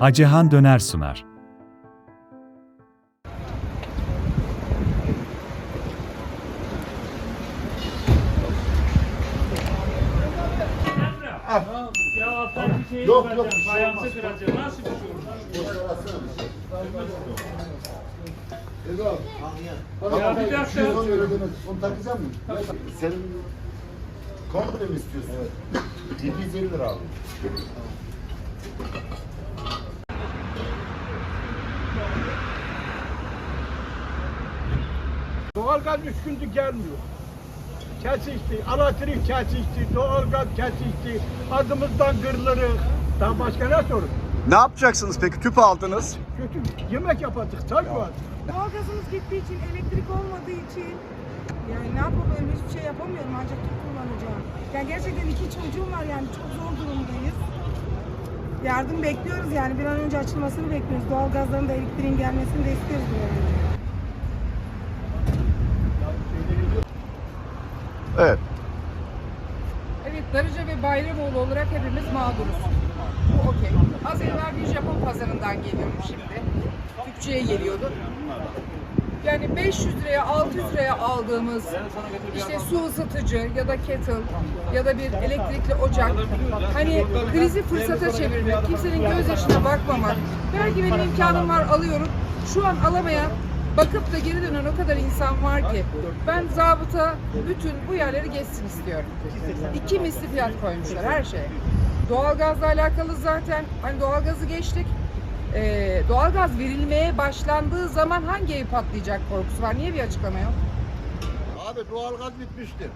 Hacehan Döner sunar. Ya alttan bir şey Yok, yok, bir şey Fayansı olmaz. kıracağım. Nasıl bir şey olur? Ya bir dakika. 210 lira demek. Onu takacak mısın? Senin komple mi istiyorsun? Evet. 750 lira abi. Doğalgaz üç gündür gelmiyor. Kesildi, elektrik kesildi, doğalgaz kesildi, adımızdan gırları. Daha başka ne sorun? Ne yapacaksınız peki? Tüp aldınız. Kötü yemek yapacak, çay var. Doğalgazımız gittiği için, elektrik olmadığı için yani ne yapabilirim hiçbir şey yapamıyorum ancak tüp kullanacağım. Yani gerçekten iki çocuğum var yani çok zor durumdayız. Yardım bekliyoruz yani bir an önce açılmasını bekliyoruz. Doğalgazların da elektriğin gelmesini de istiyoruz bir an önce. Evet. Evet, Darıca ve Bayramoğlu olarak hepimiz mağduruz. Bu okey. Az evvel bir Japon pazarından geliyorum şimdi. Türkçe'ye geliyordu. Yani 500 liraya, 600 liraya aldığımız işte su ısıtıcı ya da kettle ya da bir elektrikli ocak hani krizi fırsata çevirmek, kimsenin gözyaşına bakmamak. Belki benim imkanım var alıyorum. Şu an alamayan bakıp da geri dönen o kadar insan var ki ben zabıta bütün bu yerleri geçsin istiyorum. İki misli fiyat koymuşlar her şeye. Doğalgazla alakalı zaten hani doğalgazı geçtik. Ee, doğalgaz verilmeye başlandığı zaman hangi ev patlayacak korkusu var? Niye bir açıklama yok? Abi doğalgaz bitmiştir.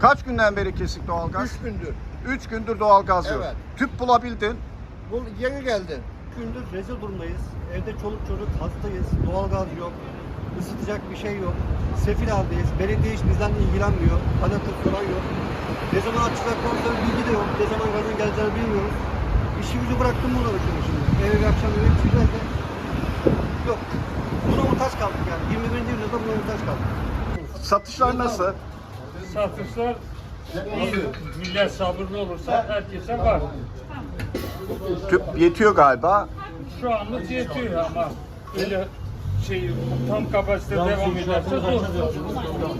Kaç günden beri kesik doğalgaz? 3 gündür. 3 gündür doğalgaz yok. Evet. Tüp bulabildin. Bu yeni geldi. Gündür rezil durumdayız. Evde çoluk çocuk hastayız. Doğalgaz yok. ısıtacak bir şey yok. Sefil haldeyiz. Belediye hiç bizden ilgilenmiyor. Alakası soran yok. Ne zaman açacaklarından bilgi de yok. Ne zaman gazın geleceğini bilmiyoruz. İşi gücü bıraktım buna bakıyorum şimdi. Eve bir akşam yemek çıkacağız da. Yok. Buna muhtaç kaldık yani. 21. yüzyılda buna muhtaç kaldık. Satışlar nasıl? Satışlar iyi. Millet sabırlı olursa herkese var. Tüp yetiyor galiba. Şu anlık yetiyor ama öyle şey tam kapasite devam ederse zor.